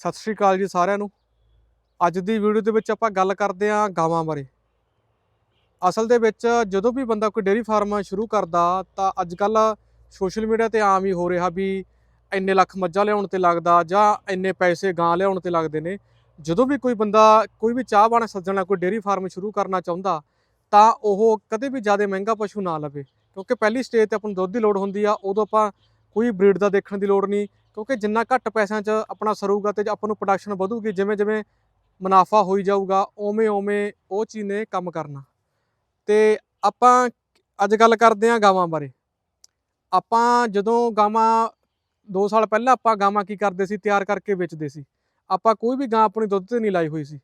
ਸਤਿ ਸ਼੍ਰੀ ਅਕਾਲ ਜੀ ਸਾਰਿਆਂ ਨੂੰ। ਅੱਜ ਦੀ ਵੀਡੀਓ ਦੇ ਵਿੱਚ ਆਪਾਂ ਗੱਲ ਕਰਦੇ ਹਾਂ ਗਾਵਾਂ ਬਾਰੇ। ਅਸਲ ਦੇ ਵਿੱਚ ਜਦੋਂ ਵੀ ਬੰਦਾ ਕੋਈ ਡੇਅਰੀ ਫਾਰਮ ਸ਼ੁਰੂ ਕਰਦਾ ਤਾਂ ਅੱਜ ਕੱਲ ਸੋਸ਼ਲ ਮੀਡੀਆ ਤੇ ਆਮ ਹੀ ਹੋ ਰਿਹਾ ਵੀ ਇੰਨੇ ਲੱਖ ਮੱਝਾਂ ਲਿਆਉਣ ਤੇ ਲੱਗਦਾ ਜਾਂ ਇੰਨੇ ਪੈਸੇ ਗਾਂ ਲਿਆਉਣ ਤੇ ਲੱਗਦੇ ਨੇ। ਜਦੋਂ ਵੀ ਕੋਈ ਬੰਦਾ ਕੋਈ ਵੀ ਚਾਹਵਾਨ ਸੱਜਣਾ ਕੋਈ ਡੇਅਰੀ ਫਾਰਮ ਸ਼ੁਰੂ ਕਰਨਾ ਚਾਹੁੰਦਾ ਤਾਂ ਉਹ ਕਦੇ ਵੀ ਜ਼ਿਆਦਾ ਮਹਿੰਗਾ ਪਸ਼ੂ ਨਾ ਲਵੇ। ਕਿਉਂਕਿ ਪਹਿਲੀ ਸਟੇਜ ਤੇ ਆਪਾਂ ਨੂੰ ਦੁੱਧ ਦੀ ਲੋੜ ਹੁੰਦੀ ਆ, ਉਦੋਂ ਆਪਾਂ ਕੋਈ ਬਰੀਡ ਦਾ ਦੇਖਣ ਦੀ ਲੋੜ ਨਹੀਂ, ਕਿਉਂਕਿ ਜਿੰਨਾ ਘੱਟ ਪੈਸਿਆਂ 'ਚ ਆਪਣਾ ਸਰੂਗਾ ਤੇ ਆਪਾਂ ਨੂੰ ਪ੍ਰੋਡਕਸ਼ਨ ਵਧੂਗੀ, ਜਿਵੇਂ ਜਿਵੇਂ ਮੁਨਾਫਾ ਹੋਈ ਜਾਊਗਾ ਓਵੇਂ ਓਵੇਂ ਉਹ ਚੀਜ਼ ਨੇ ਕੰਮ ਕਰਨਾ। ਤੇ ਆਪਾਂ ਅੱਜ ਗੱਲ ਕਰਦੇ ਹਾਂ ਗਾਵਾਂ ਬਾਰੇ। ਆਪਾਂ ਜਦੋਂ ਗਾਵਾਂ 2 ਸਾਲ ਪਹਿਲਾਂ ਆਪਾਂ ਗਾਵਾਂ ਕੀ ਕਰਦੇ ਸੀ, ਤਿਆਰ ਕਰਕੇ ਵੇਚਦੇ ਸੀ। ਆਪਾਂ ਕੋਈ ਵੀ ਗਾਂ ਆਪਣੀ ਦੁੱਧ ਤੇ ਨਹੀਂ ਲਾਈ ਹੋਈ ਸੀ।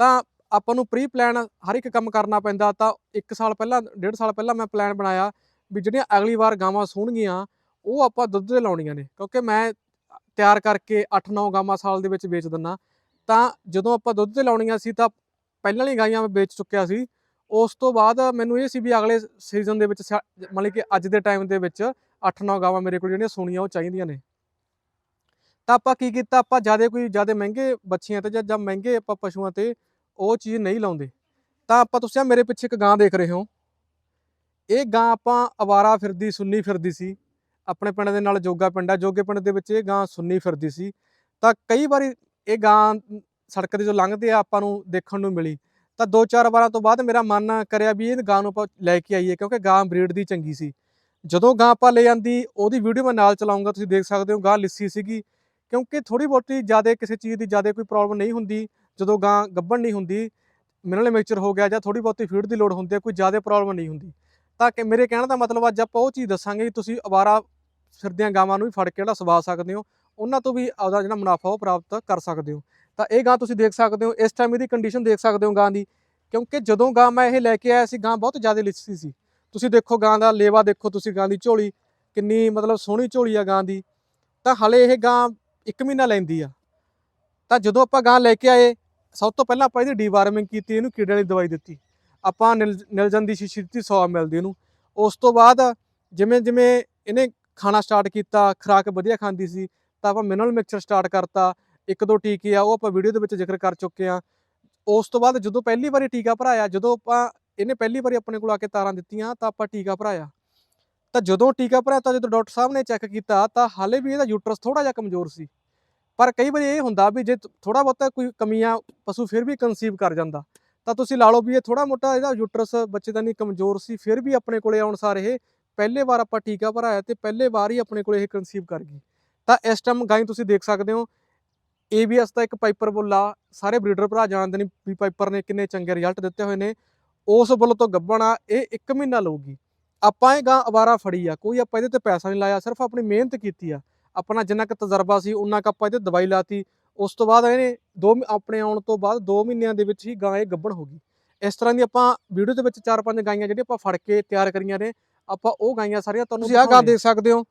ਤਾਂ ਆਪਾਂ ਨੂੰ ਪ੍ਰੀ ਪਲਾਨ ਹਰ ਇੱਕ ਕੰਮ ਕਰਨਾ ਪੈਂਦਾ, ਤਾਂ 1 ਸਾਲ ਪਹਿਲਾਂ 1.5 ਸਾਲ ਪਹਿਲਾਂ ਮੈਂ ਪਲਾਨ ਬਣਾਇਆ ਵੀ ਜਿਹੜੀਆਂ ਅਗਲੀ ਵਾਰ ਗਾਵਾਂ ਸੂਣਗੀਆਂ ਉਹ ਆਪਾਂ ਦੁੱਧ ਤੇ ਲਾਉਣੀਆਂ ਨੇ, ਕਿਉਂਕਿ ਮੈਂ ਤਿਆਰ ਕਰਕੇ 8-9 ਗਾਵਾਂ ਸਾਲ ਦੇ ਵਿੱਚ ਵੇਚ ਦਿੰਨਾ ਤਾਂ ਜਦੋਂ ਆਪਾਂ ਦੁੱਧ ਤੇ ਲਾਉਣੀਆਂ ਸੀ ਤਾਂ ਪਹਿਲਾਂ ਵਾਲੀ ਗਾਈਆਂ ਮੈਂ ਵੇਚ ਚੁੱਕਿਆ ਸੀ। ਉਸ ਤੋਂ ਬਾਅਦ ਮੈਨੂੰ ਇਹ ਸੀ ਵੀ ਅਗਲੇ ਸੀਜ਼ਨ ਦੇ ਵਿੱਚ ਸਾ- ਮਤਲਬ ਕਿ ਅੱਜ ਦੇ ਟਾਈਮ ਦੇ ਵਿੱਚ 8-9 ਗਾਵਾਂ ਮੇਰੇ ਕੋਲ ਜਿਹੜੀਆਂ ਸੂਣੀਆਂ ਉਹ ਚਾਹੀਦੀਆਂ ਨੇ। ਤਾਂ ਆਪਾਂ ਕੀ ਕੀਤਾ, ਆਪਾਂ ਜ਼ਿਆਦਾ ਕੋਈ ਜ਼ਿਆਦਾ ਮਹਿੰਗੇ ਬੱਚੀਆਂ ਤੇ ਜਾਂ ਮਹਿੰਗੇ ਆਪਾਂ ਪਸ਼ੂਆਂ ਤੇ ਉਹ ਚੀਜ਼ ਨਹੀਂ ਲਾਉਂਦੇ। ਤਾਂ ਆਪਾਂ ਤੁਸੀਂ ਮੇਰੇ ਪਿੱਛੇ ਇੱਕ ਗਾਂ ਦੇਖ ਰਹੇ ਹੋ। ਇਹ ਗਾਂ ਆਪਾਂ ਅਵਾਰਾ ਫਿਰਦੀ, ਸੁੰਨੀ ਫਿਰਦੀ ਸੀ। ਆਪਣੇ ਪਿੰਡ ਦੇ ਨਾਲ ਜੋਗਾ ਪਿੰਡ ਆ, ਜੋਗੇ ਪਿੰਡ ਦੇ ਵਿੱਚ ਇਹ ਗਾਂ ਸੁੰਨੀ ਫਿਰਦੀ ਸੀ। ਤਾਂ ਕਈ ਵਾਰੀ ਇਹ ਗਾਂ ਸੜਕ ਤੇ ਜੋ ਲੰਘਦੇ ਆ, ਆਪਾਂ ਨੂੰ ਦੇਖਣ ਨੂੰ ਮਿਲੀ। ਤਾਂ ਦੋ ਚਾਰ ਵਾਰਾਂ ਤੋਂ ਬਾਅਦ ਮੇਰਾ ਮਨ ਕਰਿਆ ਵੀ ਇਹ ਗਾਂ ਨੂੰ ਆਪਾਂ ਲੈ ਕੇ ਆਈਏ, ਕਿਉਂਕਿ ਗਾਂ ਬਰੀਡ ਦੀ ਚੰਗੀ ਸੀ। ਜਦੋਂ ਗਾਂ ਆਪਾਂ ਲੈ ਜਾਂਦੀ ਉਹਦੀ ਵੀਡੀਓ ਮੈਂ ਨਾਲ ਚਲਾਉਂਗਾ ਤੁਸੀਂ ਦੇਖ ਸਕਦੇ ਹੋ, ਗਾਂ ਲਿੱਸੀ ਸੀਗੀ। ਕਿਉਂਕਿ ਥੋੜੀ ਬਹੁਤੀ ਜ਼ਿਆਦਾ ਕਿਸੇ ਚੀਜ਼ ਦੀ ਜ਼ਿਆਦਾ ਕੋਈ ਪ੍ਰੋਬਲਮ ਨਹੀਂ ਹੁੰਦੀ, ਜਦੋਂ ਗਾਂ ਗੱਭਣ ਨਹੀਂ ਹੁੰਦੀ ਮਿਨਰਲ ਮਿਕਸਚਰ ਹੋ ਗਿਆ ਜਾਂ ਥੋੜੀ ਬਹੁਤੀ ਫੀਡ ਦੀ ਲੋੜ ਹੁੰਦੀ ਹੈ ਕੋਈ ਜ਼ਿਆਦਾ ਪ੍ਰੋਬਲਮ ਨਹੀਂ ਹੁੰਦੀ। ਤਾਂ ਕਿ ਮੇਰੇ ਕਹਿਣ ਦਾ ਮਤਲਬ ਅੱਜ ਆਪਾਂ ਉਹ ਚੀਜ਼ ਦੱਸਾਂਗੇ ਕਿ ਤੁਸੀਂ ਅਵਾਰਾ ਫਿਰਦੀਆਂ ਗਾਵਾਂ ਨੂੰ ਵੀ ਫੜ ਕੇ ਜਿਹੜਾ ਸਵਾ ਸਕਦੇ ਹੋ, ਉਹਨਾਂ ਤੋਂ ਵੀ ਆਪਦਾ ਜਿਹੜਾ ਮੁਨਾਫਾ ਉਹ ਪ੍ਰਾਪਤ ਕਰ ਸਕਦੇ ਹੋ। ਤਾਂ ਇਹ ਗਾਂ ਤੁਸੀਂ ਦੇਖ ਸਕਦੇ ਹੋ, ਇਸ ਟਾਈਮ ਇਹਦੀ ਕੰਡੀਸ਼ਨ ਦੇਖ ਸਕਦੇ ਹੋ ਗਾਂ ਦੀ, ਕਿਉਂਕਿ ਜਦੋਂ ਗਾਂ ਮੈਂ ਇਹ ਲੈ ਕੇ ਆਇਆ ਸੀ, ਗਾਂ ਬਹੁਤ ਜ਼ਿਆਦਾ ਲਿੱਸੀ ਸੀ। ਤੁਸੀਂ ਦੇਖੋ ਗਾਂ ਦਾ ਲੇਵਾ ਦੇਖੋ ਤੁਸੀਂ, ਗਾਂ ਦੀ ਝੋਲੀ, ਕਿੰਨੀ ਮਤਲਬ ਸੋਹਣੀ ਝੋਲੀ ਆ ਗਾਂ ਦੀ। ਤਾਂ ਹਲੇ ਇਹ ਗਾਂ 1 ਮਹੀਨਾ ਲੈਂਦੀ ਆ। ਤਾਂ ਜਦੋਂ ਆਪਾਂ ਗਾਂ ਲੈ ਕੇ ਆਏ, ਸਭ ਤੋਂ ਪਹਿਲਾਂ ਆਪਾਂ ਇਹਦੀ ਡੀਵਾਰਮਿੰਗ ਕੀਤੀ, ਇਹਨੂੰ ਕੀੜੇ ਵਾਲੀ ਦਵਾਈ ਦਿੱਤੀ। ਆਪਾਂ ਨਿਲ- ਨਿਲਜਨ ਦੀ ਸ਼ੀਸ਼ੀ ਦਿੱਤੀ 100 ਮਿਲਦੀ ਦੀ ਇਹਨੂੰ ਉਸ ਤੋਂ ਬਾਅਦ ਜਿਵੇਂ ਜਿਵੇਂ ਇਹਨੇ ਖਾਣਾ ਸਟਾਰਟ ਕੀਤਾ, ਖੁਰਾਕ ਵਧੀਆ ਖਾਂਦੀ ਸੀ, ਤਾਂ ਆਪਾਂ ਮਿਨਰਲ ਮਿਕਸਚਰ ਸਟਾਰਟ ਕਰਤਾ, ਇੱਕ ਦੋ ਟੀਕੇ ਆ, ਉਹ ਆਪਾਂ ਵੀਡੀਓ ਦੇ ਵਿੱਚ ਜ਼ਿਕਰ ਕਰ ਚੁੱਕੇ ਆ ਉਸ ਤੋਂ ਬਾਅਦ ਜਦੋਂ ਪਹਿਲੀ ਵਾਰੀ ਟੀਕਾ ਭਰਾਇਆ, ਜਦੋਂ ਆਪਾਂ ਇਹਨੇ ਪਹਿਲੀ ਵਾਰੀ ਆਪਣੇ ਕੋਲ ਆ ਕੇ ਤਾਰਾਂ ਦਿੱਤੀਆਂ, ਤਾਂ ਆਪਾਂ ਟੀਕਾ ਭਰਾਇਆ। ਤਾਂ ਜਦੋਂ ਟੀਕਾ ਭਰਾਇਆ ਤਾਂ ਜਦੋਂ ਡਾਕਟਰ ਸਾਹਿਬ ਨੇ ਚੈੱਕ ਕੀਤਾ, ਤਾਂ ਹਾਲੇ ਵੀ ਇਹਦਾ ਯੂਟਰਸ ਥੋੜਾ ਜਿਹਾ ਕਮਜ਼ੋਰ ਸੀ। ਪਰ ਕਈ ਵਾਰੀ ਇਹ ਹੁੰਦਾ ਵੀ ਜੇ ਥੋੜਾ ਬਹੁਤਾ ਕੋਈ ਕਮੀਆਂ ਪਸ਼ੂ ਫਿਰ ਵੀ ਕਨਸੀਵ ਕਰ ਜਾਂਦਾ। ਤਾਂ ਤੁਸੀਂ ਲਾ ਲਓ ਵੀ ਇਹ ਥੋੜਾ ਮੋਟਾ ਇਹਦਾ ਯੂਟਰਸ ਬੱਚੇ ਦਾ ਨਹੀਂ, ਕਮਜ਼ੋਰ ਸੀ, ਫਿਰ ਵੀ ਆਪਣੇ ਕੋਲੇ ਆਉਣ ਸਾਰ ਇਹ ਪਹਿਲੇ ਵਾਰ ਆਪਾਂ ਟੀਕਾ ਭਰਾਇਆ ਤੇ ਪਹਿਲੇ ਵਾਰ ਹੀ ਆਪਣੇ ਕੋਲੇ ਇਹ ਕਨਸੀਵ ਕਰ ਗਈ। ਤਾਂ ਇਸ ਟਾਈਮ ਗਾਈ ਤੁਸੀਂ ਦੇਖ ਸਕਦੇ ਹੋ ABS ਦਾ ਇੱਕ ਪਾਈਪਰ ਬੁੱਲ ਆ ਸਾਰੇ ਬਰੀਡਰ ਭਰਾ ਜਾਣਦੇ ਨੇ ਵੀ ਪਾਈਪਰ ਨੇ ਕਿੰਨੇ ਚੰਗੇ ਰਿਜ਼ਲਟ ਦਿੱਤੇ ਹੋਏ ਨੇ, ਉਸ ਬੁੱਲ ਤੋਂ ਗੱਭਣਾ ਇਹ 1 ਮਹੀਨਾ ਲਊਗੀ। ਆਪਾਂ ਇਹ ਗਾਂ ਅਵਾਰਾ ਫੜੀ ਆ, ਕੋਈ ਆਪਾਂ ਇਹਦੇ ਤੇ ਪੈਸਾ ਨਹੀਂ ਲਾਇਆ, ਸਿਰਫ ਆਪਣੀ ਮਿਹਨਤ ਕੀਤੀ ਆ। ਆਪਣਾ ਜਿੰਨਾ ਕੁ ਤਜਰਬਾ ਸੀ ਉਹਨਾਂ ਕੁ ਆਪਾਂ ਇਹਦੇ ਦਵਾਈ ਲਾਤੀ ਉਸ ਤੋਂ ਬਾਅਦ ਇਹਨੇ ਦੋ ਆਪਣੇ ਆਉਣ ਤੋਂ ਬਾਅਦ 2 ਮਹੀਨਿਆਂ ਦੇ ਵਿੱਚ ਹੀ ਗਾਂ ਇਹ ਗੱਭਣ ਹੋ ਗਈ। ਇਸ ਤਰ੍ਹਾਂ ਦੀ ਆਪਾਂ ਵੀਡੀਓ ਦੇ ਵਿੱਚ ਚਾਰ ਪੰਜ ਗਾਈਆਂ ਜਿਹੜੀਆਂ ਆਪਾਂ ਫੜ ਕੇ ਤਿਆਰ ਕਰੀਆਂ ਨੇ ਆਪਾਂ ਉਹ ਗਾਈਆਂ ਸਾਰੀਆਂ ਤੁਹਾਨੂੰ ਤੁਸੀਂ ਆਹ ਗਾਂ ਦੇਖ ਸਕਦੇ ਹੋ।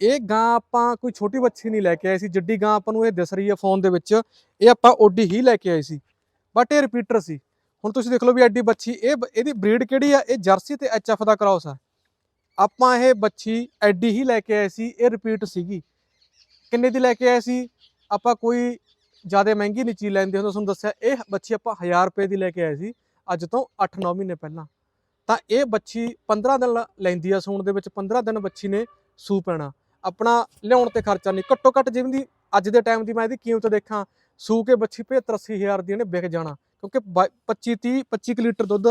ਇਹ ਗਾਂ ਆਪਾਂ ਕੋਈ ਛੋਟੀ ਬੱਚੀ ਨਹੀਂ ਲੈ ਕੇ ਆਏ ਸੀ ਜਿੱਡੀ ਗਾਂ ਆਪਾਂ ਨੂੰ ਇਹ ਦਿਸ ਰਹੀ ਹੈ ਫੋਨ ਦੇ ਵਿੱਚ ਇਹ ਆਪਾਂ ਓਡੀ ਹੀ ਲੈ ਕੇ ਆਏ ਸੀ। ਬਟ ਇਹ ਰਿਪੀਟਰ ਸੀ। ਹੁਣ ਤੁਸੀਂ ਦੇਖ ਲਓ ਵੀ ਐਡੀ ਬੱਚੀ ਇਹ ਇਹਦੀ ਬਰੀਡ ਕਿਹੜੀ ਆ? ਇਹ ਜਰਸੀ ਤੇ ਐਚਐਫ ਦਾ ਕ੍ਰਾਸ ਆ। ਆਪਾਂ ਇਹ ਬੱਚੀ ਐਡੀ ਹੀ ਲੈ ਕੇ ਆਏ ਸੀ ਇਹ ਰਿਪੀਟ ਸੀਗੀ। ਕਿੰਨੇ ਦੀ ਲੈ ਕੇ ਆਏ ਸੀ? ਆਪਾਂ ਕੋਈ ਜ਼ਿਆਦਾ ਮਹਿੰਗੀ ਨਹੀਂ ਚੀਜ਼ ਲੈਂਦੇ ਹੁੰਦੇ, ਤੁਹਾਨੂੰ ਦੱਸਿਆ, ਇਹ ਬੱਚੀ ਆਪਾਂ 1000 ਰੁਪਏ ਦੀ ਲੈ ਕੇ ਆਏ ਸੀ, ਅੱਜ ਤੋਂ 8-9 ਮਹੀਨੇ ਪਹਿਲਾਂ। ਤਾਂ ਇਹ ਬੱਚੀ 15 ਦਿਨ ਲ- ਲੈਂਦੀ ਆ ਸੂਣ ਦੇ ਵਿੱਚ 15 ਦਿਨ ਬੱਚੀ ਨੇ ਸੂ ਪੈਣਾ। ਆਪਣਾ ਲਿਆਉਣ ਤੇ ਖਰਚਾ ਨਹੀਂ, ਘੱਟੋ ਘੱਟ ਜਿਵੇਂ ਦੀ ਅੱਜ ਦੇ ਟਾਈਮ ਦੀ ਮੈਂ ਇਹਦੀ ਕੀਮਤ ਦੇਖਾਂ, ਸੂ ਕੇ ਬੱਚੀ 75 80 ਹਜ਼ਾਰ ਦੀ ਇਹਨੇ ਵਿਕ ਜਾਣਾ, ਕਿਉਂਕਿ 25 30 25 ਕੁ ਲੀਟਰ ਦੁੱਧ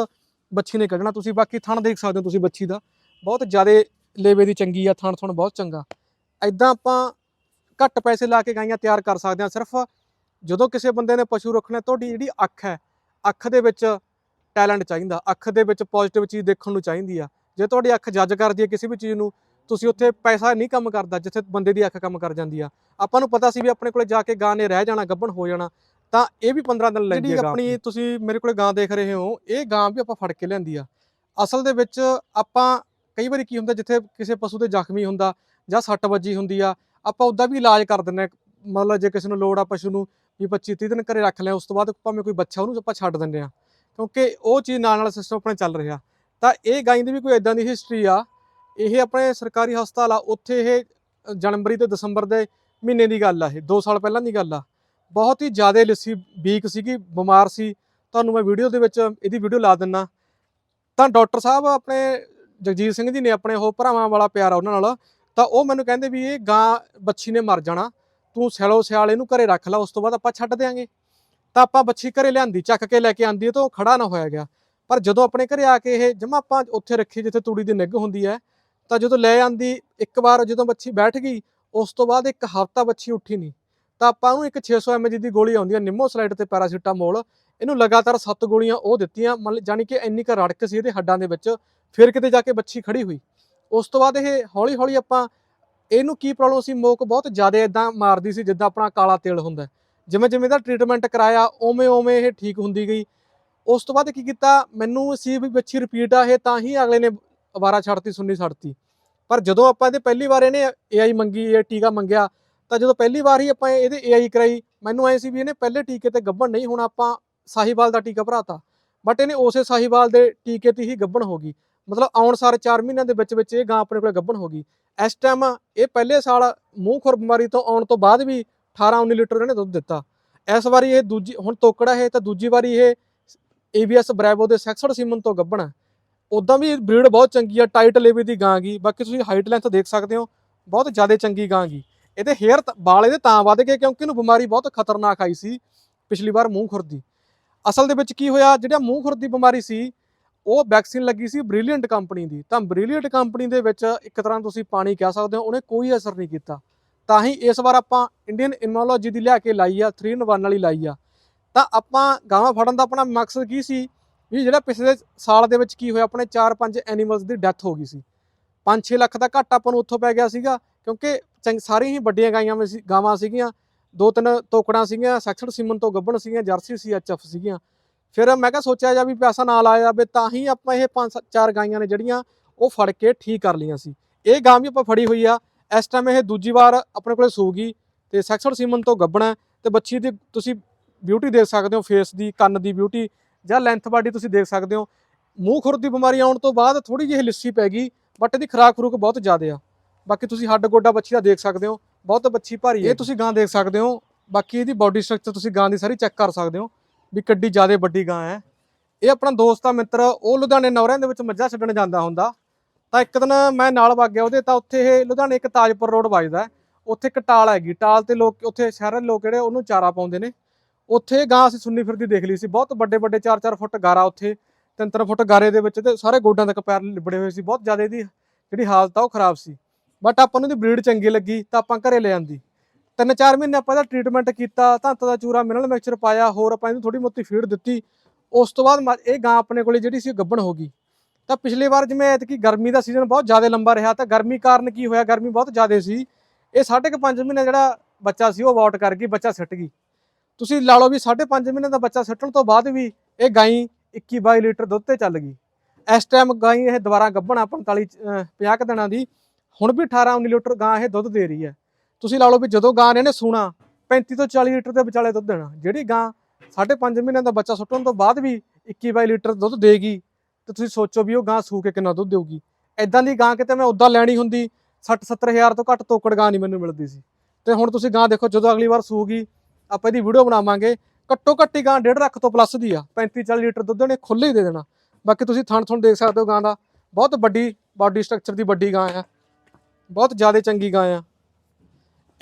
ਬੱਚੀ ਨੇ ਕੱਢਣਾ, ਤੁਸੀਂ ਬਾਕੀ ਥਣ ਦੇਖ ਸਕਦੇ ਹੋ ਤੁਸੀਂ ਬੱਚੀ ਦਾ। ਬਹੁਤ ਜ਼ਿਆਦਾ ਲੇਵੇ ਦੀ ਚੰਗੀ ਆ ਥਣ ਥਣ ਬਹੁਤ ਚੰਗਾ। ਐਦਾਂ ਆਪਾਂ ਘੱਟ ਪੈਸੇ ਲਾ ਕੇ ਗਾਈਆਂ ਤਿਆਰ ਕਰ ਸਕਦੇ ਹਾਂ। ਸਿਰਫ ਜਦੋਂ ਕਿਸੇ ਬੰਦੇ ਨੇ ਪਸ਼ੂ ਰੱਖਣਾ ਤੁਹਾਡੀ ਜਿਹੜੀ ਅੱਖ ਹੈ ਅੱਖ ਦੇ ਵਿੱਚ ਟੈਲੈਂਟ ਚਾਹੀਦਾ ਅੱਖ ਦੇ ਵਿੱਚ ਪੋਜ਼ਿਟਿਵ ਚੀਜ਼ ਦੇਖਣ ਨੂੰ ਚਾਹੀਦੀ ਆ। ਜੇ ਤੁਹਾਡੀ ਅੱਖ ਜੱਜ ਕਰਦੀ ਹੈ ਕਿਸੇ ਵੀ ਚੀਜ਼ ਨੂੰ ਤੁਸੀਂ ਉੱਥੇ ਪੈਸਾ ਨਹੀਂ ਕੰਮ ਕਰਦਾ ਜਿੱਥੇ ਬੰਦੇ ਦੀ ਅੱਖ ਕੰਮ ਕਰ ਜਾਂਦੀ ਆ। ਆਪਾਂ ਨੂੰ ਪਤਾ ਸੀ ਵੀ ਆਪਣੇ ਕੋਲੇ ਜਾ ਕੇ ਗਾਂ ਨੇ ਰਹਿ ਜਾਣਾ ਗੱਭਣ ਹੋ ਜਾਣਾ ਤਾਂ ਇਹ ਵੀ 15 ਦਿਨ ਲੈਂਦੀ ਹੈ ਆਪਣੀ ਤੁਸੀਂ ਮੇਰੇ ਕੋਲੇ ਗਾਂ ਦੇਖ ਰਹੇ ਹੋ ਇਹ ਗਾਂ ਵੀ ਆਪਾਂ ਫੜ ਕੇ ਲਿਆਂਦੀ ਆ। ਅਸਲ ਦੇ ਵਿੱਚ ਆਪਾਂ ਕਈ ਵਾਰੀ ਕੀ ਹੁੰਦਾ ਜਿੱਥੇ ਕਿਸੇ ਪਸ਼ੂ ਦੇ ਜ਼ਖਮੀ ਹੁੰਦਾ ਜਾਂ ਸੱਟ ਵੱਜੀ ਹੁੰਦੀ ਆ ਆਪਾਂ ਉਹਦਾ ਵੀ ਇਲਾਜ ਕਰ ਦਿੰਦੇ ਹਾਂ। ਮਤਲਬ ਜੇ ਕਿਸੇ ਨੂੰ ਲੋੜ ਆ ਪਸ਼ੂ ਨੂੰ ਵੀ 25 30 ਦਿਨ ਘਰੇ ਰੱਖ ਲਿਆ, ਉਸ ਤੋਂ ਬਾਅਦ ਭਾਵੇਂ ਕੋਈ ਬੱਚਾ ਉਹਨੂੰ ਆਪਾਂ ਛੱਡ ਦਿੰਦੇ ਆ ਕਿਉਂਕਿ ਉਹ ਚੀਜ਼ ਨਾਲ ਨਾਲ ਸਿਸਟਮ ਆਪਣੇ ਚੱਲ ਰਿਹਾ। ਤਾਂ ਇਹ ਗਾਂ ਦੀ ਵੀ ਕੋਈ ਇਦਾਂ ਦੀ ਹਿਸਟਰੀ ਆ, ਇਹ ਆਪਣੇ ਸਰਕਾਰੀ ਹਸਪਤਾਲ ਆ, ਉੱਥੇ ਇਹ ਜਨਵਰੀ ਤੇ ਦਸੰਬਰ ਦੇ ਮਹੀਨੇ ਦੀ ਗੱਲ ਆ ਇਹ 2 ਸਾਲ ਪਹਿਲਾਂ ਦੀ ਗੱਲ ਆ। ਬਹੁਤ ਹੀ ਜ਼ਿਆਦਾ ਲੱਸੀ ਵੀਕ ਸੀਗੀ, ਬਿਮਾਰ ਸੀ। ਤੁਹਾਨੂੰ ਮੈਂ ਵੀਡੀਓ ਦੇ ਵਿੱਚ ਇਹਦੀ ਵੀਡੀਓ ਲਾ ਦਿੰਨਾ। ਤਾਂ ਡਾਕਟਰ ਸਾਹਿਬ ਆਪਣੇ ਜਗਜੀਤ ਸਿੰਘ ਜੀ ਨੇ ਆਪਣੇ ਉਹ ਭਰਾਵਾਂ ਵਾਲਾ ਪਿਆਰ ਆ ਉਹਨਾਂ ਨਾਲ ਤਾਂ ਉਹ ਮੈਨੂੰ ਕਹਿੰਦੇ ਵੀ ਇਹ ਗਾਂ ਬੱਚੀ ਨੇ ਮਰ ਜਾਣਾ, ਤੂੰ ਸਿਆਲੋ ਸਿਆਲ ਇਹਨੂੰ ਘਰੇ ਰੱਖ ਲੈ, ਉਸ ਤੋਂ ਬਾਅਦ ਆਪਾਂ ਛੱਡ ਦਿਆਂਗੇ। ਤਾਂ ਆਪਾਂ ਬੱਚੀ ਘਰੇ ਲਿਆਂਦੀ, ਚੱਕ ਕੇ ਲੈ ਕੇ ਆਂਦੀ ਤਾਂ ਉਹ ਖੜਾ ਨਾ ਹੋਇਆ ਗਿਆ। ਪਰ ਜਦੋਂ ਆਪਣੇ ਘਰੇ ਆ ਕੇ ਇਹ ਜਮਾ ਆਪਾਂ ਉੱਥੇ ਰੱਖੀ, ਜਿੱਥੇ ਤੂੜੀ ਦੀ ਨਿੱਘ ਹੁੰਦੀ ਹੈ, ਤਾਂ ਜਦੋਂ ਲੈ ਆਂਦੀ, ਇੱਕ ਵਾਰ ਜਦੋਂ ਬੱਚੀ ਬੈਠ ਗਈ, ਉਸ ਤੋਂ ਬਾਅਦ ਇੱਕ ਹਫ਼ਤਾ ਬੱਚੀ ਉੱਠੀ ਨਹੀਂ। ਤਾਂ ਆਪਾਂ ਨੂੰ ਇੱਕ 600 mg ਦੀ ਗੋਲੀ ਆਉਂਦੀ ਹੈ, ਨਿੰਮੋ ਸਲਾਈਡ ਤੇ ਪੈਰਾਸੀਟਾਮੋਲ। ਇਹਨੂੰ ਲਗਾਤਾਰ 7 ਗੋਲੀਆਂ ਉਹ ਦਿੱਤੀਆਂ, ਮਤਲਬ ਜਾਨੀ ਕਿ ਇੰਨੀ ਕੁ ਰੜਕ ਸੀ ਇਹਦੇ ਹੱਡਾਂ ਦੇ ਵਿੱਚ, ਫਿਰ ਕਿਤੇ ਜਾ ਕੇ ਬੱਚੀ ਖੜੀ ਹੋਈ। ਉਸ ਤੋਂ ਬਾਅਦ ਇਹ ਹੌਲੀ ਹੌਲੀ ਆਪਾਂ ਇਹਨੂੰ ਕੀ ਪ੍ਰੋਬਲਮ ਸੀ, ਮੋਕ ਬਹੁਤ ਜ਼ਿਆਦਾ ਇਦਾਂ ਮਾਰਦੀ ਸੀ, ਜਿੱਦਾਂ ਆਪਣਾ ਕਾਲਾ ਤੇਲ ਹੁੰਦਾ। ਜਿਵੇਂ ਜਿਵੇਂ ਦਾ ਟ੍ਰੀਟਮੈਂਟ ਕਰਾਇਆ, ਉਵੇਂ ਉਵੇਂ ਇਹ ਠੀਕ ਹੁੰਦੀ ਗਈ। ਉਸ ਤੋਂ ਬਾਅਦ ਕੀ ਕੀਤਾ, ਮੈਨੂੰ ਸੀ ਵੀ ਬੱਚੀ ਰਿਪੀਟ ਆ ਇਹ, ਤਾਂ ਹੀ ਅਗਲੇ ਨੇ ਅਵਾਰਾ ਛੱਡਤੀ, ਸੁੰਨੀ ਛੱਡਤੀ। ਪਰ ਜਦੋਂ ਆਪਾਂ ਇਹਦੇ ਪਹਿਲੀ ਵਾਰ ਇਹਨੇ ਏਆਈ ਮੰਗੀ, ਇਹ ਟੀਕਾ ਮੰਗਿਆ, ਤਾਂ ਜਦੋਂ ਪਹਿਲੀ ਵਾਰ ਹੀ ਆਪਾਂ ਇਹਦੇ ਏਆਈ ਕਰਾਈ, ਮੈਨੂੰ ਐ ਸੀ ਵੀ ਇਹਨੇ ਪਹਿਲੇ ਟੀਕੇ ਤੇ ਗੱਭਣ ਨਹੀਂ, ਹੁਣ ਆਪਾਂ ਸਾਹੀਵਾਲ ਦਾ ਟੀਕਾ ਭਰਾਤਾ। ਬਟ ਇਹਨੇ ਉਸੇ ਸਾਹੀਵਾਲ ਦੇ ਟੀਕੇ ਤੇ ਹੀ ਗੱਭਣ ਹੋ ਗਈ। ਮਤਲਬ ਆਉਣ ਸਾਰ 4 ਮਹੀਨਿਆਂ ਦੇ ਵਿੱਚ ਵਿੱਚ ਇਹ ਗਾਂ ਆਪਣੇ ਕੋਲ ਗੱਭਣ ਹੋ ਗਈ। ਇਸ ਟਾਈਮ ਇਹ ਪਹਿਲੇ ਸਾਲ ਮੂੰਹ ਖੁਰ ਬਿਮਾਰੀ ਤੋਂ ਆਉਣ ਤੋਂ ਬਾਅਦ ਵੀ 18 19 ਲੀਟਰ ਇਹਨੇ ਦੁੱਧ ਦਿੱਤਾ। ਇਸ ਵਾਰੀ ਇਹ ਦੂਜੀ, ਹੁਣ ਤੋਕੜਾ ਇਹ, ਤਾਂ ਦੂਜੀ ਵਾਰੀ ਇਹ ABS ਬ੍ਰੈਵੋ ਦੇ ਸੈਕਸਡ ਸੀਮਨ ਤੋਂ ਗੱਭਣ ਹੈ। ਉਦਾਂ ਵੀ ਬਰੀਡ ਬਹੁਤ ਚੰਗੀ ਆ ਟਾਈਟ ਲੇਵੇ ਦੀ ਗਾਂ ਗਈ ਬਾਕੀ ਤੁਸੀਂ ਹਾਈਟ ਲੈਂਥ ਦੇਖ ਸਕਦੇ ਹੋ, ਬਹੁਤ ਜ਼ਿਆਦਾ ਚੰਗੀ ਗਾਂ ਗਈ ਇਹਦੇ ਹੇਅਰ ਵਾਲ ਇਹਦੇ ਤਾਂ ਵੱਧ ਗਏ ਕਿਉਂਕਿ ਇਹਨੂੰ ਬਿਮਾਰੀ ਬਹੁਤ ਖਤਰਨਾਕ ਆਈ ਸੀ ਪਿਛਲੀ ਵਾਰ ਮੂੰਹ ਖੁਰ ਦੀ। ਅਸਲ ਦੇ ਵਿੱਚ ਕੀ ਹੋਇਆ, ਜਿਹੜਾ ਮੂੰਹ ਖੁਰ ਦੀ ਬਿਮਾਰੀ ਸੀ ਉਹ ਵੈਕਸੀਨ ਲੱਗੀ ਸੀ ਬ੍ਰਿਲੀਅੰਟ ਕੰਪਨੀ ਦੀ। ਤਾਂ ਬ੍ਰਿਲੀਅੰਟ ਕੰਪਨੀ ਦੇ ਵਿੱਚ ਇੱਕ ਤਰ੍ਹਾਂ ਤੁਸੀਂ ਪਾਣੀ ਕਹਿ ਸਕਦੇ ਹੋ, ਉਹਨੇ ਕੋਈ ਅਸਰ ਨਹੀਂ ਕੀਤਾ। ਤਾਂ ਹੀ ਇਸ ਵਾਰ ਆਪਾਂ ਇੰਡੀਅਨ ਇਮੂਨੋਲੋਜੀ ਦੀ ਲਿਆ ਕੇ ਲਾਈ ਆ 3 in 1 ਵਾਲੀ ਲਾਈ ਆ। ਤਾਂ ਆਪਾਂ ਗਾਵਾਂ ਫੜਨ ਦਾ ਆਪਣਾ ਮਕਸਦ ਕੀ ਸੀ? ਵੀ ਜਿਹੜਾ ਪਿਛਲੇ ਸਾਲ ਦੇ ਵਿੱਚ ਕੀ ਹੋਇਆ, ਆਪਣੇ 4-5 ਐਨੀਮਲਸ ਦੀ ਡੈਥ ਹੋ ਗਈ ਸੀ। 5-6 ਲੱਖ ਦਾ ਘੱਟ ਆਪਾਂ ਨੂੰ ਉੱਥੋਂ ਪੈ ਗਿਆ ਸੀਗਾ, ਕਿਉਂਕਿ ਚੰਗ ਸਾਰੀ ਹੀ ਵੱਡੀਆਂ ਗਾਈਆਂ ਸੀ- ਗਾਵਾਂ ਸੀਗੀਆਂ ਦੋ ਤਿੰਨ ਤੋਕੜਾਂ ਸੀਗੀਆਂ ਸੈਕਸ਼ਨ ਸਿਮਨ ਤੋਂ ਗੱਭਣ ਸੀਗੀਆਂ, ਜਰਸੀ ਸੀ ਐਚਐਫ ਸੀਗੀਆਂ। ਫਿਰ ਮੈਂ ਕਿਹਾ ਸੋਚਿਆ ਜਾ ਵੀ ਪੈਸਾ ਨਾ ਲਾਇਆ ਜਾਵੇ, ਤਾਂ ਹੀ ਆਪਾਂ ਇਹ ਪੰਜ ਸੱਤ- ਚਾਰ ਗਾਈਆਂ ਨੇ ਜਿਹੜੀਆਂ ਉਹ ਫੜ ਕੇ ਠੀਕ ਕਰ ਲਈਆਂ ਸੀ। ਇਹ ਗਾਂ ਵੀ ਆਪਾਂ ਫੜੀ ਹੋਈ ਆ। ਇਸ ਟਾਈਮ ਇਹ ਦੂਜੀ ਵਾਰ ਆਪਣੇ ਕੋਲੇ ਸੂਗੀ ਤੇ ਸੈਕਸ਼ਨ ਸੀਮਨ ਤੋਂ ਗੱਭਣਾ ਤੇ ਬੱਚੀ ਦੀ ਤੁਸੀਂ ਬਿਊਟੀ ਦੇਖ ਸਕਦੇ ਹੋ ਫੇਸ ਦੀ, ਕੰਨ ਦੀ ਬਿਊਟੀ ਜਾਂ ਲੈਂਥ ਬਾਡੀ ਤੁਸੀਂ ਦੇਖ ਸਕਦੇ ਹੋ। ਮੂੰਹ ਖੁਰ ਦੀ ਬਿਮਾਰੀ ਆਉਣ ਤੋਂ ਬਾਅਦ ਥੋੜੀ ਜਿਹੀ ਲਿੱਸੀ ਪੈ ਗਈ ਬਟ ਇਹਦੀ ਖਰਾਕ ਖਰੂਕ ਬਹੁਤ ਜ਼ਿਆਦਾ ਆ। ਬਾਕੀ ਤੁਸੀਂ ਹੱਡ ਗੋਡਾ ਬੱਚੀ ਦਾ ਦੇਖ ਸਕਦੇ ਹੋ, ਬਹੁਤ ਬੱਚੀ ਭਾਰੀ ਇਹ ਤੁਸੀਂ ਗਾਂ ਦੇਖ ਸਕਦੇ ਹੋ, ਬਾਕੀ ਇਹਦੀ ਬਾਡੀ ਸਟਰਕਚਰ ਤੁਸੀਂ ਗਾਂ ਦੀ ਸਾਰੀ ਚੈੱਕ ਕਰ ਸਕਦੇ ਹੋ। ਵੀ ਕੱਡੀ ਜ਼ਿਆਦਾ ਵੱਡੀ ਗਾਂ ਹੈ। ਇਹ ਆਪਣਾ ਦੋਸਤ ਆ, ਮਿੱਤਰ। ਉਹ ਲੁਧਿਆਣੇ ਨੌਰਿਆਂ ਦੇ ਵਿੱਚ ਮੱਝਾਂ ਛੱਡਣ ਜਾਂਦਾ ਹੁੰਦਾ। ਤਾਂ ਇੱਕ ਦਿਨ ਮੈਂ ਨਾਲ ਵਗ ਗਿਆ ਉਹਦੇ, ਤਾਂ ਉੱਥੇ ਇਹ ਲੁਧਿਆਣੇ ਇੱਕ ਤਾਜਪੁਰ ਰੋਡ ਵੱਜਦਾ ਉੱਥੇ ਇੱਕ ਟਾਲ ਹੈਗੀ। ਟਾਲ ਤੇ ਲੋਕ, ਉੱਥੇ ਸ਼ਹਿਰਾਂ ਦੇ ਲੋਕ ਜਿਹੜੇ, ਉਹਨੂੰ ਚਾਰਾ ਪਾਉਂਦੇ ਨੇ। ਉੱਥੇ ਗਾਂ ਅਸੀਂ ਸੁੰਨੀ ਫਿਰਦੀ ਦੇਖ ਲਈ ਸੀ। ਬਹੁਤ ਵੱਡੇ ਵੱਡੇ 4-4 ਫੁੱਟ ਗਾਰਾ ਉੱਥੇ 3-3 ਫੁੱਟ ਗਾਰੇ ਦੇ ਵਿੱਚ ਤੇ ਸਾਰੇ ਗੋਡਾਂ ਤੱਕ ਪੈਰ ਲਿਬੜੇ ਹੋਏ ਸੀ। ਬਹੁਤ ਜ਼ਿਆਦਾ ਇਹਦੀ ਜਿਹੜੀ ਹਾਲਤ ਆ, ਉਹ ਖਰਾਬ ਸੀ। ਬਟ ਆਪਾਂ ਨੂੰ ਇਹਦੀ ਬਰੀਡ ਚੰਗੀ ਲੱਗੀ, ਤਾਂ ਆਪਾਂ ਘਰੇ ਲੈ ਆਂਦੀ। ਤਿੰਨ ਚਾਰ ਮਹੀਨੇ ਆਪਾਂ ਇਹਦਾ ਟ੍ਰੀਟਮੈਂਟ ਕੀਤਾ ਧੰਤ ਦਾ ਚੂਰਾ ਮਿਨਰਲ ਮਿਕਸਚਰ ਪਾਇਆ, ਹੋਰ ਆਪਾਂ ਇਹਨੂੰ ਥੋੜੀ ਮੋਤੀ ਫੀਡ ਦਿੱਤੀ। ਉਸ ਤੋਂ ਬਾਅਦ ਮੱਝ- ਇਹ ਗਾਂ ਆਪਣੇ ਕੋਲੇ ਜਿਹੜੀ ਸੀ ਉਹ ਗੱਭਣ ਹੋ ਗਈ। ਤਾਂ ਪਿਛਲੇ ਵਾਰ ਜਿਵੇਂ ਐਤਕੀ ਗਰਮੀ ਦਾ ਸੀਜ਼ਨ ਬਹੁਤ ਜ਼ਿਆਦਾ ਲੰਬਾ ਰਿਹਾ, ਤਾਂ ਗਰਮੀ ਕਾਰਨ ਕੀ ਹੋਇਆ? ਗਰਮੀ ਬਹੁਤ ਜ਼ਿਆਦਾ ਸੀ। ਇਹ ਸਾਢੇ ਕੁ ਪੰਜ ਮਹੀਨੇ ਜਿਹੜਾ ਬੱਚਾ ਸੀ ਉਹ ਵਾਟ ਕਰ ਗਈ, ਬੱਚਾ ਸਿੱਟ ਗਈ। ਤੁਸੀਂ ਲਾ ਲਓ ਵੀ ਸਾਢੇ ਪੰਜ ਮਹੀਨੇ ਦਾ ਬੱਚਾ ਸਿੱਟਣ ਤੋਂ ਬਾਅਦ ਵੀ ਇਹ ਗਾਈ 21 22 ਲੀਟਰ ਦੁੱਧ ਤੇ ਚੱਲ ਗਈ। ਇਸ ਟਾਈਮ ਗਾਈ ਇਹ ਦੁਬਾਰਾ ਗੱਭਣਾ 45 ਅਹ 50 ਕੁ ਦਿਨਾਂ ਦੀ। ਹੁਣ ਵੀ 18 19 ਲੀਟਰ ਗਾਂ ਇਹ ਦੁੱਧ ਦੇ ਰਹੀ ਹੈ। ਤੁਸੀਂ ਲਾ ਲਓ ਵੀ ਜਦੋਂ ਗਾਂ ਨੇ ਇਹਨੇ ਸੂਣਾ 35 ਤੋਂ 40 ਲੀਟਰ ਦੇ ਵਿਚਾਲੇ ਦੁੱਧ ਦੇਣਾ। ਜਿਹੜੀ ਗਾਂ ਸਾਢੇ ਪੰਜ ਮਹੀਨਿਆਂ ਦਾ ਬੱਚਾ ਸੁੱਟਣ ਤੋਂ ਬਾਅਦ ਵੀ 21 22 ਲੀਟਰ ਦੁੱਧ ਦੇਗੀ, ਤੇ ਤੁਸੀਂ ਸੋਚੋ ਵੀ ਉਹ ਗਾਂ ਸੂ ਕੇ ਕਿੰਨਾ ਦੁੱਧ ਦੇਊਗੀ। ਐਦਾਂ ਦੀ ਗਾਂ ਕਿਤੇ ਮੈਂ ਉਦਾਂ ਲੈਣੀ ਹੁੰਦੀ 60 70 ਹਜ਼ਾਰ ਤੋਂ ਘੱਟ ਤੋਕੜ ਗਾਂ ਨਹੀਂ ਮੈਨੂੰ ਮਿਲਦੀ ਸੀ। ਤੇ ਹੁਣ ਤੁਸੀਂ ਗਾਂ ਦੇਖੋ, ਜਦੋਂ ਅਗਲੀ ਵਾਰ ਸੂਗੀ, ਆਪਾਂ ਇਹਦੀ ਵੀਡੀਓ ਬਣਾਵਾਂਗੇ। ਘੱਟੋ ਘੱਟੀ ਗਾਂ 1.5 ਲੱਖ ਤੋਂ ਪਲੱਸ ਦੀ ਆ। 35 40 ਲੀਟਰ ਦੁੱਧ ਨੇ ਖੁੱਲੇ ਹੀ ਦੇ ਦੇਣਾ। ਬਾਕੀ ਤੁਸੀਂ ਥਣ ਥਣ ਦੇਖ ਸਕਦੇ ਹੋ ਗਾਂ ਦਾ। ਬਹੁਤ ਵੱਡੀ ਬਾਡੀ ਸਟਰਕਚਰ ਦੀ ਵੱਡੀ ਗਾਂ ਆ। ਬਹੁਤ ਜ਼ਿਆਦਾ ਚੰਗੀ ਗਾਂ ਆ।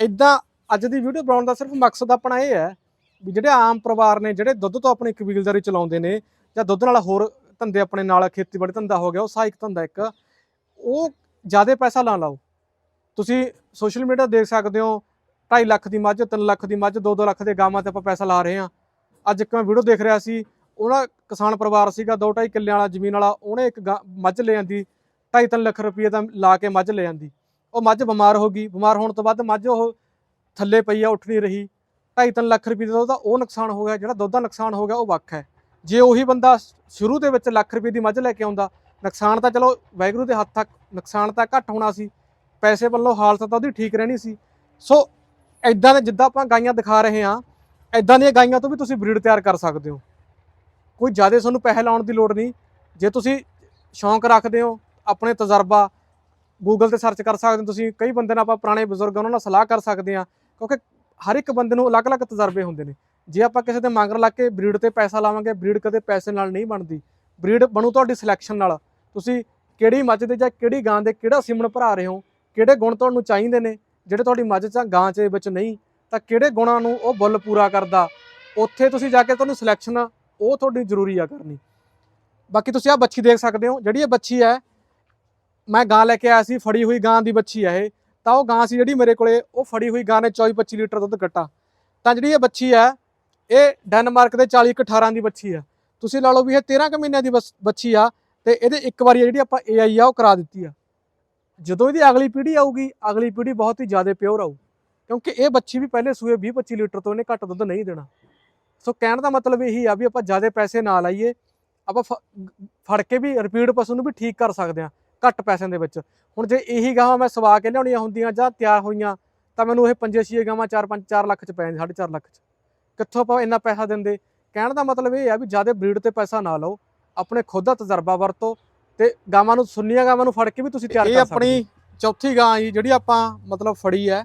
ਇਦਾਂ ਅੱਜ ਦੀ ਵੀਡੀਓ ਬਣਾਉਣ ਦਾ ਸਿਰਫ ਮਕਸਦ ਆਪਣਾ ਇਹ ਹੈ ਵੀ ਜਿਹੜੇ ਆਮ ਪਰਿਵਾਰ ਨੇ, ਜਿਹੜੇ ਦੁੱਧ ਤੋਂ ਆਪਣੀ ਕਬੀਲਦਾਰੀ ਚਲਾਉਂਦੇ ਨੇ ਜਾਂ ਦੁੱਧ ਨਾਲ ਹੋਰ ਧੰਦੇ ਆਪਣੇ ਨਾਲ, ਖੇਤੀਬਾੜੀ ਧੰਦਾ ਹੋ ਗਿਆ, ਉਹ ਸਹਾਇਕ ਧੰਦਾ ਇੱਕ, ਉਹ ਜ਼ਿਆਦਾ ਪੈਸਾ ਨਾ ਲਾਓ। ਤੁਸੀਂ ਸੋਸ਼ਲ ਮੀਡੀਆ ਦੇਖ ਸਕਦੇ ਹੋ 2.5 ਲੱਖ ਦੀ ਮੱਝ 3 ਲੱਖ ਦੀ ਮੱਝ 2-2 ਲੱਖ ਦੇ ਗਾਵਾਂ ਤੇ ਆਪਾਂ ਪੈਸਾ ਲਾ ਰਹੇ ਹਾਂ। ਅੱਜ ਇੱਕ ਮੈਂ ਵੀਡੀਓ ਦੇਖ ਰਿਹਾ ਸੀ, ਉਹਨਾਂ ਕਿਸਾਨ ਪਰਿਵਾਰ ਸੀਗਾ 2.5 ਕਿੱਲਿਆਂ ਵਾਲਾ ਜ਼ਮੀਨ ਵਾਲਾ, ਉਹਨੇ ਇੱਕ ਗਾਂ- ਮੱਝ ਲੈ ਆਂਦੀ 2.5 ਲੱਖ ਰੁਪਏ ਦਾ ਲਾ ਕੇ ਮੱਝ ਲੈ ਆਂਦੀ। ਉਹ ਮੱਝ ਬਿਮਾਰ ਹੋ ਗਈ, ਬਿਮਾਰ ਹੋਣ ਤੋਂ ਬਾਅਦ ਮੱਝ ਉਹ ਥੱਲੇ ਪਈ ਆ, ਉੱਠ ਨਹੀਂ ਰਹੀ। 2.5 ਲੱਖ ਰੁਪਏ ਦਾ ਉਹਦਾ ਉਹ ਨੁਕਸਾਨ ਹੋ ਗਿਆ, ਜਿਹੜਾ ਦੁੱਧ ਦਾ ਨੁਕਸਾਨ ਹੋ ਗਿਆ, ਉਹ ਵੱਖ ਹੈ। ਜੇ ਉਹੀ ਬੰਦਾ ਸ਼ੁਰੂ ਦੇ ਵਿੱਚ ਲੱਖ ਰੁਪਏ ਦੀ ਮੱਝ ਲੈ ਕੇ ਆਉਂਦਾ, ਨੁਕਸਾਨ ਤਾਂ ਚਲੋ ਵਾਹਿਗੁਰੂ ਦੇ ਹੱਥ ਤੱਕ, ਨੁਕਸਾਨ ਤਾਂ ਘੱਟ ਹੋਣਾ ਸੀ। ਪੈਸੇ ਵੱਲੋਂ ਹਾਲਤ ਤਾਂ ਉਹਦੀ ਠੀਕ ਰਹਿਣੀ ਸੀ। ਸੋ ਐਦਾਂ ਦੇ ਜਿੱਦਾਂ ਆਪਾਂ ਗਾਈਆਂ ਦਿਖਾ ਰਹੇ ਹਾਂ ਐਦਾਂ ਦੀਆਂ ਗਾਈਆਂ ਤੋਂ ਵੀ ਤੁਸੀਂ ਬਰੀਡ ਤਿਆਰ ਕਰ ਸਕਦੇ ਹੋ। ਕੋਈ ਜ਼ਿਆਦਾ ਤੁਹਾਨੂੰ ਪੈਸੇ ਲਾਉਣ ਦੀ ਲੋੜ ਨਹੀਂ। ਜੇ ਤੁਸੀਂ ਸ਼ੌਂਕ ਰੱਖਦੇ ਹੋ, ਆਪਣੇ ਤਜਰਬਾ ਗੂਗਲ ਤੇ ਸਰਚ ਕਰ ਸਕਦੇ ਹੋ ਤੁਸੀਂ। ਕਈ ਬੰਦੇ ਨਾਲ ਆਪਾਂ ਪੁਰਾਣੇ ਬਜ਼ੁਰਗ ਉਹਨਾਂ ਨਾਲ ਸਲਾਹ ਕਰ ਸਕਦੇ ਆ। ਕਿਉਂਕਿ ਹਰ ਇੱਕ ਬੰਦੇ ਨੂੰ ਅਲੱਗ-ਅਲੱਗ ਤਜਰਬੇ ਹੁੰਦੇ ਨੇ। ਜੇ ਆਪਾਂ ਕਿਸੇ ਦੇ ਮੰਗਰ ਲੱਗ ਕੇ ਬਰੀਡ ਤੇ ਪੈਸਾ ਲਾਵਾਂਗੇ ਬਰੀਡ ਕਦੇ ਪੈਸੇ ਨਾਲ ਨਹੀਂ ਬਣਦੀ। ਬਰੀਡ ਬਣੂ ਤੁਹਾਡੀ ਸਿਲੈਕਸ਼ਨ ਨਾਲ। ਤੁਸੀਂ ਕਿਹੜੀ ਮੱਝ ਦੇ ਜਾਂ ਕਿਹੜੀ ਗਾਂ ਦੇ ਕਿਹੜਾ ਸਿਮਣ ਭਰਾ ਰਹੇ ਹੋ, ਕਿਹੜੇ ਗੁਣ ਤੁਹਾਨੂੰ ਚਾਹੀਦੇ ਨੇ, ਜਿਹੜੇ ਤੁਹਾਡੀ ਮੱਝ ਜਾਂ ਗਾਂ 'ਚ ਵਿੱਚ ਨਹੀਂ, ਤਾਂ ਕਿਹੜੇ ਗੁਣਾਂ ਨੂੰ ਉਹ ਬੁੱਲ ਪੂਰਾ ਕਰਦਾ, ਉੱਥੇ ਤੁਸੀਂ ਜਾ ਕੇ ਤੁਹਾਨੂੰ ਸਿਲੈਕਸ਼ਨ ਉਹ ਤੁਹਾਡੀ ਜ਼ਰੂਰੀ ਆ ਕਰਨੀ। ਬਾਕੀ ਤੁਸੀਂ ਆ ਬੱਚੀ ਦੇਖ ਸਕਦੇ ਹੋ। ਜਿਹੜੀ ਇਹ ਬੱਚੀ ਹੈ ਮੈਂ ਗਾਂ ਲੈ ਕੇ ਆਇਆ ਸੀ, ਫੜੀ ਹੋਈ ਗਾਂ ਦੀ ਬੱਚੀ ਆ ਇਹ। ਤਾਂ ਉਹ ਗਾਂ ਸੀ ਜਿਹੜੀ ਮੇਰੇ ਕੋਲੇ, ਉਹ ਫੜੀ ਹੋਈ ਗਾਂ ਨੇ 24 25 ਲੀਟਰ ਦੁੱਧ ਕੱਟਾ। ਤਾਂ ਜਿਹੜੀ ਇਹ ਬੱਚੀ ਹੈ ਇਹ ਡੈਨਮਾਰਕ ਦੇ 40 ਕੁ 18 ਦੀ ਬੱਚੀ ਆ। ਤੁਸੀਂ ਲਾ ਲਓ ਵੀ ਇਹ 13 ਕੁ ਮਹੀਨਿਆਂ ਦੀ ਬਸ- ਬੱਚੀ ਆ, ਤੇ ਇਹਦੇ ਇੱਕ ਵਾਰੀ ਜਿਹੜੀ ਆਪਾਂ AI ਆ, ਉਹ ਕਰਾ ਦਿੱਤੀ ਆ। ਜਦੋਂ ਇਹਦੀ ਅਗਲੀ ਪੀੜ੍ਹੀ ਆਊਗੀ, ਅਗਲੀ ਪੀੜ੍ਹੀ ਬਹੁਤ ਹੀ ਜ਼ਿਆਦਾ ਪਿਓਰ ਆਊ। ਕਿਉਂਕਿ ਇਹ ਬੱਚੀ ਵੀ ਪਹਿਲੇ ਸੂਏ 20 25 ਲੀਟਰ ਤੋਂ ਇਹਨੇ ਘੱਟ ਦੁੱਧ ਨਹੀਂ ਦੇਣਾ। ਸੋ ਕਹਿਣ ਦਾ ਮਤਲਬ ਇਹੀ ਆ ਵੀ ਆਪਾਂ ਜ਼ਿਆਦਾ ਪੈਸੇ ਨਾ ਲਾਈਏ। ਆਪਾਂ ਫੜ ਕੇ ਵੀ ਰਿਪੀਟ ਪਸ਼ੂ ਨੂੰ ਵੀ ਠੀਕ ਕਰ ਸਕਦੇ ਆ। ਘੱਟ ਪੈਸਿਆਂ ਦੇ ਵਿੱਚ। ਹੁਣ ਜੇ ਇਹੀ ਗਾਵਾਂ ਮੈਂ ਸਵਾ ਕੇ ਲਿਆਉਣੀਆਂ ਹੁੰਦੀਆਂ ਜਾਂ ਤਿਆਰ ਹੋਈਆਂ ਤਾਂ ਮੈਨੂੰ ਇਹ ਪੰਜੇ ਛੇ ਗਾਵਾਂ 4 5 4 ਲੱਖ ਚ ਪੈ ਜਾਂਦੇ 4.5 ਲੱਖ ਚ। ਕਿੱਥੋਂ ਆਪਾਂ ਇੰਨਾ ਪੈਸਾ ਦਿੰਦੇ? ਕਹਿਣ ਦਾ ਮਤਲਬ ਇਹ ਆ ਵੀ ਜ਼ਿਆਦਾ ਬਰੀਡ ਤੇ ਪੈਸਾ ਨਾ ਲਾਓ ਆਪਣੇ ਖੁਦ ਦਾ ਤਜਰਬਾ ਵਰਤੋ ਤੇ ਗਾਵਾਂ ਨੂੰ ਸੁੰਨੀਆਂ ਗਾਵਾਂ ਨੂੰ ਫੜ ਕੇ ਵੀ ਤੁਸੀਂ ਤਿਆਰ ਕਰ ਇਹ ਸਕਦੇ ਆਪਣੀ ਚੌਥੀ ਗਾਂ ਜੀ ਜਿਹੜੀ ਆਪਾਂ ਮਤਲਬ ਫੜੀ ਹੈ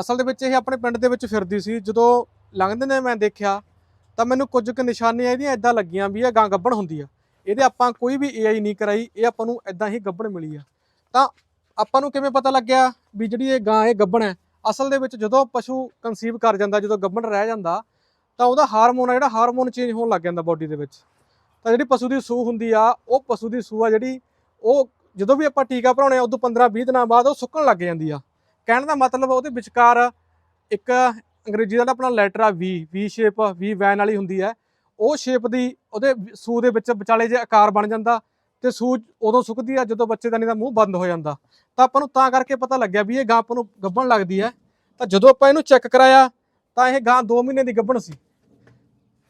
ਅਸਲ ਦੇ ਵਿੱਚ ਇਹ ਆਪਣੇ ਪਿੰਡ ਦੇ ਵਿੱਚ ਫਿਰਦੀ ਸੀ। ਜਦੋਂ ਲੰਘਦੇ ਨੇ ਮੈਂ ਦੇਖਿਆ ਤਾਂ ਮੈਨੂੰ ਕੁਝ ਕੁ ਨਿਸ਼ਾਨੀਆਂ ਇਹਦੀਆਂ ਇਦਾਂ ਲੱਗੀਆਂ ਵੀ ਇਹ ਗਾਂ ਗੱਭਣ ਹੁੰਦੀ ਆ। ਇਹਦੇ ਆਪਾਂ ਕੋਈ ਵੀ ਏਆਈ ਨਹੀਂ ਕਰਾਈ, ਇਹ ਆਪਾਂ ਨੂੰ ਇਦਾਂ ਹੀ ਗੱਬਣ ਮਿਲੀ ਆ। ਤਾਂ ਆਪਾਂ ਨੂੰ ਕਿਵੇਂ ਪਤਾ ਲੱਗਿਆ ਵੀ ਜਿਹੜੀ ਇਹ ਗਾਂ ਇਹ ਗੱਬਣ ਹੈ, ਅਸਲ ਦੇ ਵਿੱਚ ਜਦੋਂ ਪਸ਼ੂ ਕਨਸੀਵ ਕਰ ਜਾਂਦਾ, ਜਦੋਂ ਗੱਬਣ ਰਹਿ ਜਾਂਦਾ, ਤਾਂ ਉਹਦਾ ਹਾਰਮੋਨ ਆ, ਜਿਹੜਾ ਹਾਰਮੋਨ ਚੇਂਜ ਹੋਣ ਲੱਗ ਜਾਂਦਾ ਬਾਡੀ ਦੇ ਵਿੱਚ। ਤਾਂ ਜਿਹੜੀ ਪਸ਼ੂ ਦੀ ਸੂਹ ਹੁੰਦੀ ਆ, ਉਹ ਪਸ਼ੂ ਦੀ ਸੂਹ ਆ ਜਿਹੜੀ, ਉਹ ਜਦੋਂ ਵੀ ਆਪਾਂ ਟੀਕਾ ਭਰਾਉਣੇ ਆ, ਉਦੋਂ 15 20 ਦਿਨਾਂ ਬਾਅਦ ਉਹ ਸੁੱਕਣ ਲੱਗ ਜਾਂਦੀ ਆ। ਕਹਿਣ ਦਾ ਮਤਲਬ ਉਹਦੇ ਵਿਚਕਾਰ ਇੱਕ ਅੰਗਰੇਜ਼ੀ ਦਾ ਆਪਣਾ ਲੈਟਰ ਆ ਵੀ ਵੀ ਸ਼ੇਪ ਵੀ ਵੈਨ ਵਾਲੀ ਹੁੰਦੀ ਹੈ ਉਹ ਸ਼ੇਪ ਦੀ ਉਹਦੇ ਸੂ ਦੇ ਵਿੱਚ ਵਿਚਾਲੇ ਜੇ ਆਕਾਰ ਬਣ ਜਾਂਦਾ ਤੇ ਸੂ ਉਦੋਂ ਸੁੱਕਦੀ ਆ, ਜਦੋਂ ਬੱਚੇਦਾਨੀ ਦਾ ਮੂੰਹ ਬੰਦ ਹੋ ਜਾਂਦਾ। ਤਾਂ ਆਪਾਂ ਨੂੰ ਤਾਂ ਕਰਕੇ ਪਤਾ ਲੱਗਿਆ ਵੀ ਇਹ ਗਾਂ ਆਪਾਂ ਨੂੰ ਗੱਭਣ ਲੱਗਦੀ ਹੈ। ਤਾਂ ਜਦੋਂ ਆਪਾਂ ਇਹਨੂੰ ਚੈੱਕ ਕਰਾਇਆ, ਤਾਂ ਇਹ ਗਾਂ 2 ਮਹੀਨੇ ਦੀ ਗੱਭਣ ਸੀ।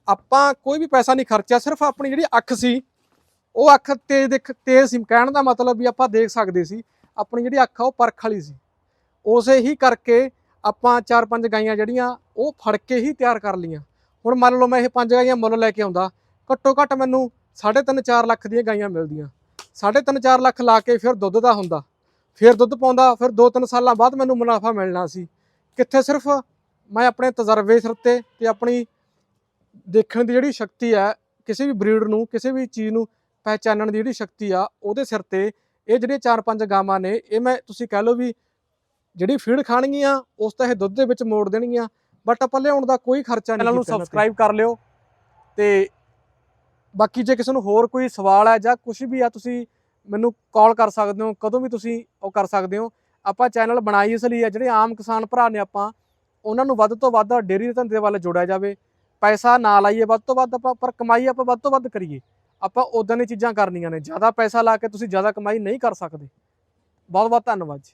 ਆਪਾਂ ਕੋਈ ਵੀ ਪੈਸਾ ਨਹੀਂ ਖਰਚਿਆ, ਸਿਰਫ ਆਪਣੀ ਜਿਹੜੀ ਅੱਖ ਸੀ, ਉਹ ਅੱਖ ਤੇਜ਼ ਦੇਖ, ਤੇਜ਼ ਸੀ। ਕਹਿਣ ਦਾ ਮਤਲਬ ਵੀ ਆਪਾਂ ਦੇਖ ਸਕਦੇ ਸੀ, ਆਪਣੀ ਜਿਹੜੀ ਅੱਖ ਆ ਉਹ ਪਰਖ ਵਾਲੀ ਸੀ। ਉਸੇ ਹੀ ਕਰਕੇ ਆਪਾਂ ਚਾਰ ਪੰਜ ਗਾਈਆਂ ਜਿਹੜੀਆਂ, ਉਹ ਫੜ ਕੇ ਹੀ ਤਿਆਰ ਕਰ ਲੀਆਂ ਹੁਣ ਮੰਨ ਲਓ ਮੈਂ ਇਹ ਪੰਜ ਗਾਈਆਂ ਮੁੱਲ ਲੈ ਕੇ ਆਉਂਦਾ, ਘੱਟੋ ਘੱਟ ਮੈਨੂੰ 3.5 4 ਲੱਖ ਦੀਆਂ ਗਾਈਆਂ ਮਿਲਦੀਆਂ। 3.5 4 ਲੱਖ ਲਾ ਕੇ ਫਿਰ ਦੁੱਧ ਦਾ ਹੁੰਦਾ। ਫਿਰ ਦੁੱਧ ਪਾਉਂਦਾ, ਫਿਰ 2-3 ਸਾਲਾਂ ਬਾਅਦ ਮੈਨੂੰ ਮੁਨਾਫਾ ਮਿਲਣਾ ਸੀ। ਕਿੱਥੇ ਸਿਰਫ ਮੈਂ ਆਪਣੇ ਤਜਰਬੇ ਸਿਰ ਤੇ ਤੇ ਆਪਣੀ ਦੇਖਣ ਦੀ ਜਿਹੜੀ ਸ਼ਕਤੀ ਹੈ, ਕਿਸੇ ਵੀ ਬਰੀਡ ਨੂੰ, ਕਿਸੇ ਵੀ ਚੀਜ਼ ਨੂੰ ਪਹਿਚਾਨਣ ਦੀ ਜਿਹੜੀ ਸ਼ਕਤੀ ਆ, ਉਹਦੇ ਸਿਰ ਤੇ ਇਹ ਜਿਹੜੀਆਂ ਚਾਰ ਪੰਜ ਗਾਵਾਂ ਨੇ, ਇਹ ਮੈਂ ਤੁਸੀਂ ਕਹਿ ਲਓ ਵੀ ਜਿਹੜੀ ਫੀਡ ਖਾਣਗੀਆਂ, ਉਸ ਤਾਂ ਇਹ ਦੁੱਧ ਦੇ ਵਿੱਚ ਮੋੜ ਦੇਣਗੀਆਂ। ਬਟ ਆਪਾਂ ਲਿਆਉਣ ਦਾ ਕੋਈ ਖਰਚਾ ਨਹੀਂ ਚੈਨਲ ਨੂੰ। ਸਬਸਕ੍ਰਾਈਬ ਕਰ ਲਿਓ ਤੇ ਬਾਕੀ ਜੇ ਕਿਸੇ ਨੂੰ ਹੋਰ ਕੋਈ ਸਵਾਲ ਹੈ ਜਾਂ ਕੁਝ ਵੀ ਆ ਤੁਸੀਂ ਮੈਨੂੰ ਕਾਲ ਕਰ ਸਕਦੇ ਹੋ ਕਦੋਂ ਵੀ ਤੁਸੀਂ ਉਹ ਕਰ ਸਕਦੇ ਹੋ। ਆਪਾਂ ਚੈਨਲ ਬਣਾਈ ਇਸ ਲਈ ਆ ਜਿਹੜੇ ਆਮ ਕਿਸਾਨ ਭਰਾ ਨੇ ਆਪਾਂ ਉਹਨਾਂ ਨੂੰ ਵੱਧ ਤੋਂ ਵੱਧ ਡੇਅਰੀ ਦੇ ਧੰਦੇ ਵੱਲ ਜੋੜਿਆ ਜਾਵੇ। ਪੈਸਾ ਨਾ ਲਾਈਏ ਵੱਧ ਤੋਂ ਵੱਧ ਆਪਾਂ ਪਰ ਕਮਾਈ ਆਪਾਂ ਵੱਧ ਤੋਂ ਵੱਧ ਕਰੀਏ। ਆਪਾਂ ਉਦਾਂ ਦੀਆਂ ਚੀਜ਼ਾਂ ਕਰਨੀਆਂ ਨੇ ਜ਼ਿਆਦਾ ਪੈਸਾ ਲਾ ਕੇ ਤੁਸੀਂ ਜ਼ਿਆਦਾ ਕਮਾਈ ਨਹੀਂ ਕਰ ਸਕਦੇ। ਬਹੁਤ ਬਹੁਤ ਧੰਨਵਾਦ ਜੀ।